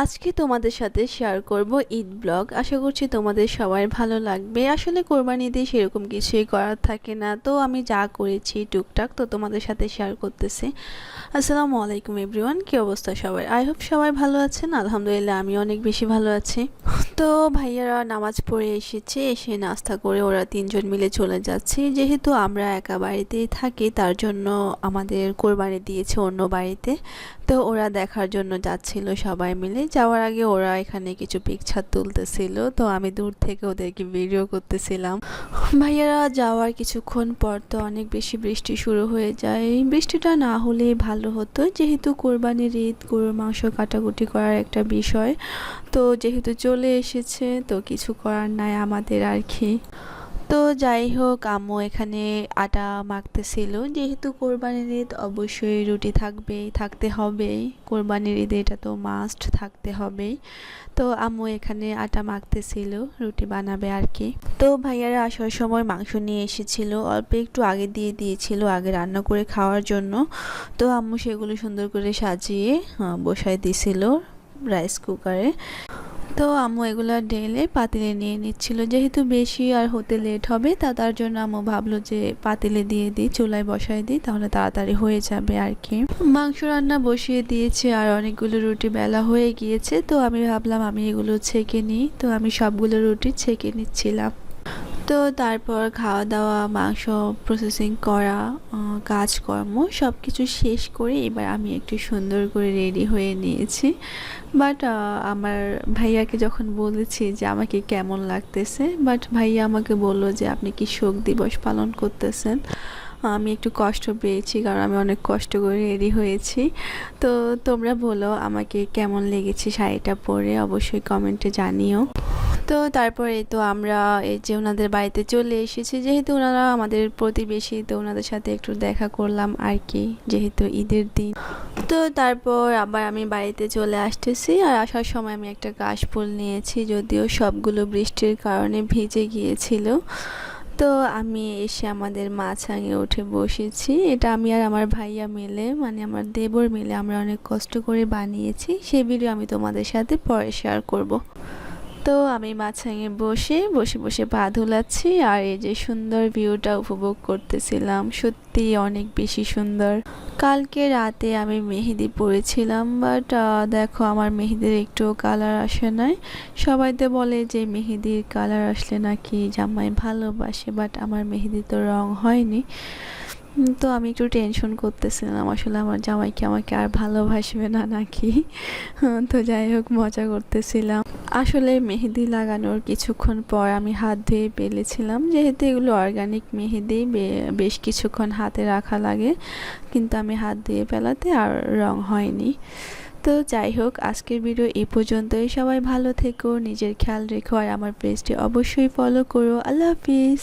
আজকে তোমাদের সাথে শেয়ার করব ঈদ ব্লগ আশা করছি তোমাদের সবার ভালো লাগবে। আসলে কোরবানি ঈদে সেরকম কিছুই করার থাকে না। তো আমি যা করেছি টুকটাক তো তোমাদের সাথে শেয়ার করতেছি। আসসালামু আলাইকুম এভরিওয়ান কী অবস্থা সবাই আই হোপ সবাই ভালো আছেন। আলহামদুলিল্লাহ আমি অনেক বেশি ভালো আছি। তো ভাইয়ারা নামাজ পড়ে এসেছে, এসে নাস্তা করে ওরা তিনজন মিলে চলে যাচ্ছে। যেহেতু আমরা একা বাড়িতেই থাকি, তার জন্য আমাদের কোরবানি দিয়েছে অন্য বাড়িতে। তো ওরা দেখার জন্য যাচ্ছিল সবাই মিলে। যাওয়ার আগে ওরা এখানে কিছু পিকচার তুলতেছিল। তো আমি দূর থেকে ওদেরকে ভিডিও করতেছিলাম। ভাইয়ারা যাওয়ার কিছুক্ষণ পর তো অনেক বেশি বৃষ্টি শুরু হয়ে যায়। বৃষ্টিটা না হলে ভালো হতো। যেহেতু কোরবানির ঈদ, গরুর মাংস কাটাকুটি করার একটা বিষয়, তো যেহেতু চলে এসেছে, তো কিছু করার নাই আমাদের আর কি। তো যাই হোক, আম্মু এখানে আটা মাখতেছিল। যেহেতু কোরবানির ঈদ, অবশ্যই রুটি থাকবেই, থাকতে হবেই। কোরবানির ঈদে এটা তো মাস্ট থাকতে হবেই। তো আম্মু এখানে আটা মাখতেছিল, রুটি বানাবে আর কি। তো ভাইয়ারা আসার সময় মাংস নিয়ে এসেছিল, অল্প একটু আগে দিয়ে দিয়েছিল, আগে রান্না করে খাওয়ার জন্য। তো আম্মু সেগুলো সুন্দর করে সাজিয়ে বসায় দিছিল রাইস কুকারে তো আম্মু এগুলো ঢেলে পাতিলে নিয়ে নিচ্ছিল। যেহেতু বেশি আর হতে লেট হবে, তা তার জন্য আম্মু ভাবলো যে পাতিলে দিয়ে দিই, চুলায় বসায় দিই, তাহলে তাড়াতাড়ি হয়ে যাবে আর কি। মাংস রান্না বসিয়ে দিয়েছে আর অনেকগুলো রুটি বেলা হয়ে গিয়েছে, তো আমি ভাবলাম আমি এগুলো ছেঁকে নিই। তো আমি সবগুলো রুটি ছেঁকে নিচ্ছিলাম। তো তারপর খাওয়া দাওয়া মাংস প্রসেসিং করা কাজকর্ম সব কিছু শেষ করে এবার আমি একটু সুন্দর করে রেডি হয়ে নিয়েছি। বাট আমার ভাইয়াকে যখন বলেছি যে আমাকে কেমন লাগতেছে বাট ভাইয়া আমাকে বলল যে আপনি কি শোক দিবস পালন করতেছেন? আমি একটু কষ্ট পেয়েছি কারণ আমি অনেক কষ্ট করে রেডি হয়েছি। তো তোমরা বলো আমাকে কেমন লেগেছে শাড়িটা পরে, অবশ্যই কমেন্টে জানিও। তো তারপরে তো আমরা এই যে ওনাদের বাড়িতে চলে এসেছি, যেহেতু ওনারা আমাদের প্রতিবেশী, তো ওনাদের সাথে একটু দেখা করলাম আর কি, যেহেতু ঈদের দিন। তো তারপর আবার আমি বাড়িতে চলে আসতেছি আর আসার সময় আমি একটা কাশফুল নিয়েছি, যদিও সবগুলো বৃষ্টির কারণে ভিজে গিয়েছিল। তো আমি এসে আমাদের মাছাঙে উঠে বসেছি। এটা আমি আর আমার ভাইয়া মিলে মানে আমার দেবর মিলে আমরা অনেক কষ্ট করে বানিয়েছি। সেই ভিডিও আমি তোমাদের সাথে পরে শেয়ার করব। তো আমি মাছাঙে বসে বসে বসে পা ধুলাচ্ছি আর এই যে সুন্দর ভিউটা উপভোগ করতেছিলাম। সত্যি অনেক বেশি সুন্দর। কালকে রাতে আমি মেহেদি পরেছিলাম বাট দেখো আমার মেহেদির একটু কালার আসে নাই। সবাই তো বলে যে মেহেদির কালার আসলে নাকি জামাই ভালোবাসে বাট আমার মেহেদি তো রং হয়নি। তো আমি একটু টেনশন করতেছিলাম। আসলে আমার জামাইকে আমাকে আর ভালোবাসবে না নাকি? তো যাই হোক, মজা করতেছিলাম। আসলে মেহেদি লাগানোর কিছুক্ষণ পর আমি হাত ধুয়ে পেলেছিলাম যেহেতু এগুলো অর্গানিক মেহেদি বেশ কিছুক্ষণ হাতে রাখা লাগে। কিন্তু আমি হাত ধুয়ে ফেলাতে আর রং হয়নি। তো যাই হোক, আজকের ভিডিও এই পর্যন্তই। সবাই ভালো থেকো, নিজের খেয়াল রেখো আর আমার পেজটি অবশ্যই ফলো করো। আল্লাহ হাফিজ।